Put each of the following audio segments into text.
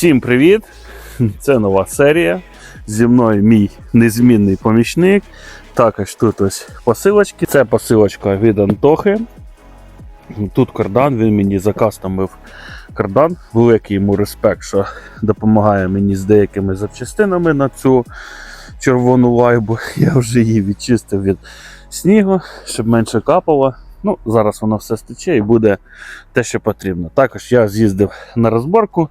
Всім привіт! Це нова серія. Зі мною мій незмінний помічник. Також тут ось посилочки. Це посилочка від Антохи. Тут кардан, він мені закастомив кардан. Великий йому респект, що допомагає мені з деякими запчастинами на цю червону лайбу. Я вже її відчистив від снігу, щоб менше капало. Ну, зараз воно все стече і буде те, що потрібно. Також я з'їздив на розборку,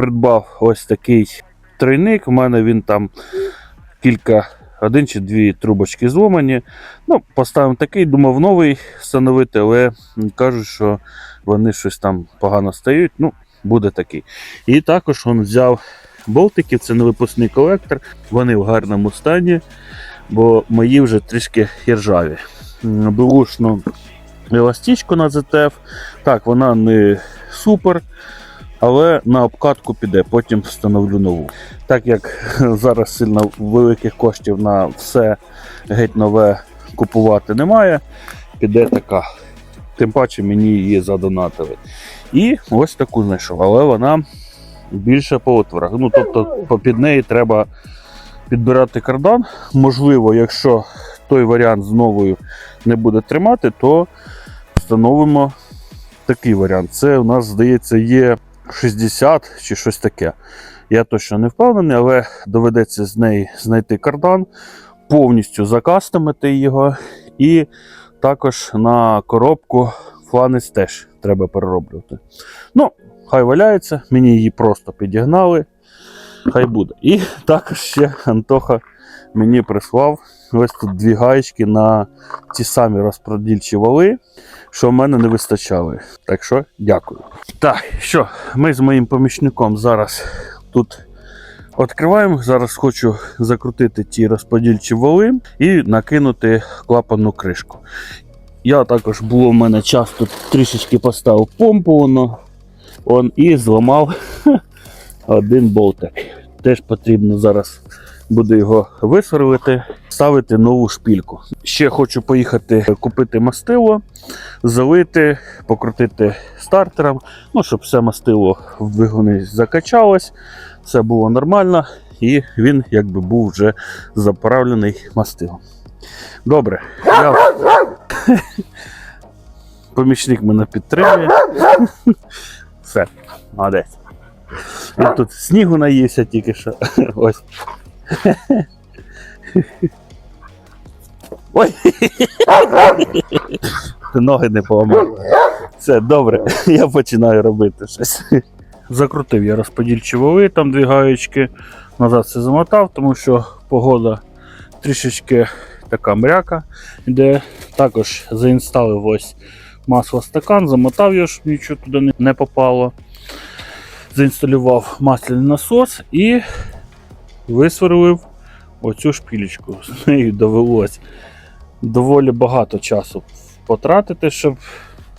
придбав ось такий тройник. У мене він там кілька, один чи дві трубочки зломані. Ну, поставив такий, думав новий встановити, але кажуть, що вони щось там погано стають. Ну, буде такий. І також він взяв болтики, це невипускний колектор. Вони в гарному стані, бо мої вже трішки іржаві. М, Бушну еластичку на ZTF. Так, вона не супер, але на обкатку піде, потім встановлю нову. Так як зараз сильно великих коштів на все геть нове купувати немає, піде така. Тим паче мені її задонатили. І ось таку знайшов, але вона більше по отворах. Ну, тобто під неї треба підбирати кардан. Можливо, якщо той варіант з новою не буде тримати, то встановимо такий варіант. Це у нас, здається, є 60 чи щось таке. Я точно не впевнений, але доведеться з неї знайти кардан, повністю закастимити його. І також на коробку фланець теж треба перероблювати. Ну, хай валяється, мені її просто підігнали. Хай буде. І також ще Антоха мені прислав ось тут дві гаєчки на ті самі розпродільчі вали, що в мене не вистачали. Так що дякую. Так, що, ми з моїм помічником зараз тут відкриваємо. Зараз хочу закрутити ті розподільчі вали і накинути клапанну кришку. Я також було в мене час тут трішечки поставив помпу воно, он, і зламав один болтик. Теж потрібно зараз буде його висверлити, ставити нову шпільку. Ще хочу поїхати купити мастило, залити, покрутити стартером, ну, щоб все мастило в двигуни закачалось, все було нормально, і він якби був вже заправлений мастилом. Добре, я... помічник мене підтримує. Все, молодець. Він тут снігу наївся тільки що. Ось. Ой. Ноги не поламав. Все, добре, я починаю робити щось. Закрутив я розподільчі воли, там дві гаєчки. Назад все замотав, тому що погода трішечки така мряка йде. Також заінсталив ось масло стакан, замотав його, щоб нічого туди не попало. Заінсталював масляний насос і висверлив оцю шпілечку. З нею довелось доволі багато часу потратити, щоб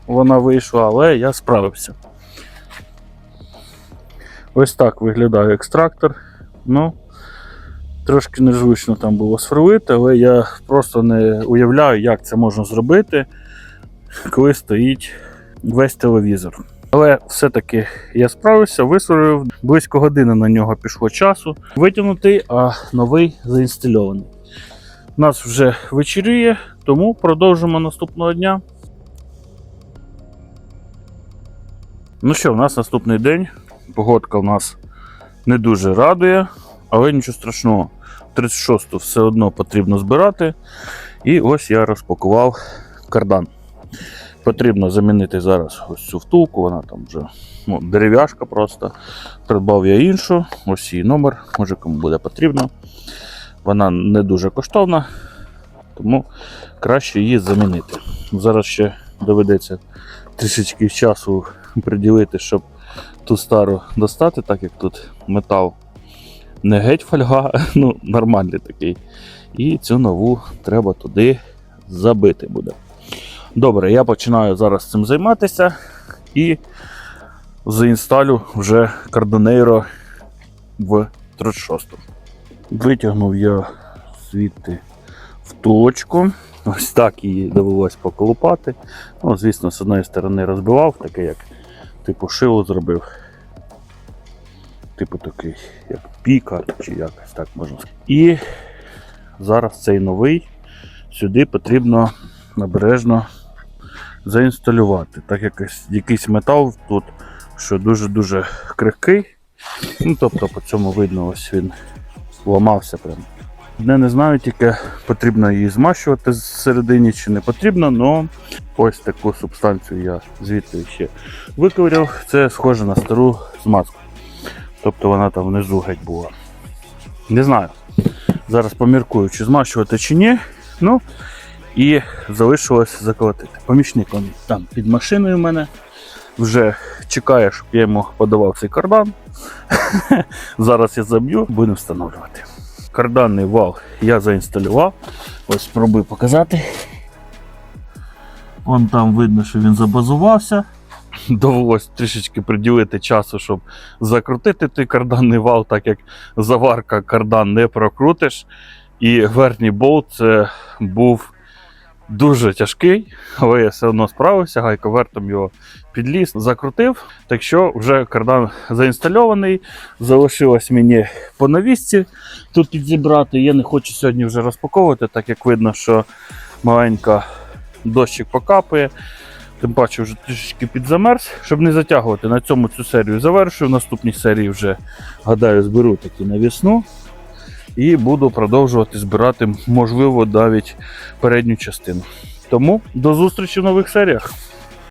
вона вийшла, але я справився. Ось так виглядає екстрактор. Ну, трошки незручно там було сверлити, але я просто не уявляю, як це можна зробити, коли стоїть весь телевізор. Але все-таки я справився, висверлив. Близько години на нього пішло часу. Витягнутий, а новий заінстальований. У нас вже вечеріє, тому продовжимо наступного дня. Ну що, у нас наступний день. Погодка у нас не дуже радує, але нічого страшного. 36-ту все одно потрібно збирати. І ось я розпакував кардан. Потрібно замінити зараз ось цю втулку, вона там вже ну, дерев'яшка просто. Придбав я іншу, ось її номер, може кому буде потрібно. Вона не дуже коштовна, тому краще її замінити. Зараз ще доведеться трішечки часу приділити, щоб ту стару достати, так як тут метал не геть фольга, ну нормальний такий. І цю нову треба туди забити буде. Добре, я починаю зараз цим займатися і заінсталю вже Cardonero в 36. Витягнув я звідти втулочку. Ось так її довелось поколупати. Ну, звісно, з одної сторони розбивав, таке як типу шило зробив. типу такий, як піка, чи якось так можна сказати. І зараз цей новий сюди потрібно набережно заінсталювати. Так якийсь, якийсь метал тут, що дуже-дуже крихкий. Ну, тобто по цьому видно, ось він ламався прям. Не, не знаю, тільки потрібно її змащувати зсередині чи не потрібно, але ось таку субстанцію я звідти ще виковиряв. Це схоже на стару змазку. Тобто вона там внизу геть була. Не знаю. Зараз поміркую, чи змащувати чи ні. Ну і залишилось заколотити. Помічник он там під машиною в мене. Вже чекає, щоб я йому подавав цей кардан. Зараз я заб'ю, будемо встановлювати. Карданний вал я заінсталював. Ось спробую показати. Вон там видно, що він забазувався. Довелось трішечки приділити часу, щоб закрутити той карданний вал, так як заварка кардан не прокрутиш. І верхній болт це був дуже тяжкий, але я все одно справився, гайковертом його підліз, закрутив. Так що вже кардан заінстальований. Залишилось мені по навісці тут підзібрати. Я не хочу сьогодні вже розпаковувати, так як видно, що маленька дощик покапує. Тим паче вже трішечки підзамерз, щоб не затягувати. На цьому цю серію завершую. В наступній серії вже, гадаю, зберу такі навісну. І буду продовжувати збирати, можливо, навіть передню частину. Тому до зустрічі в нових серіях.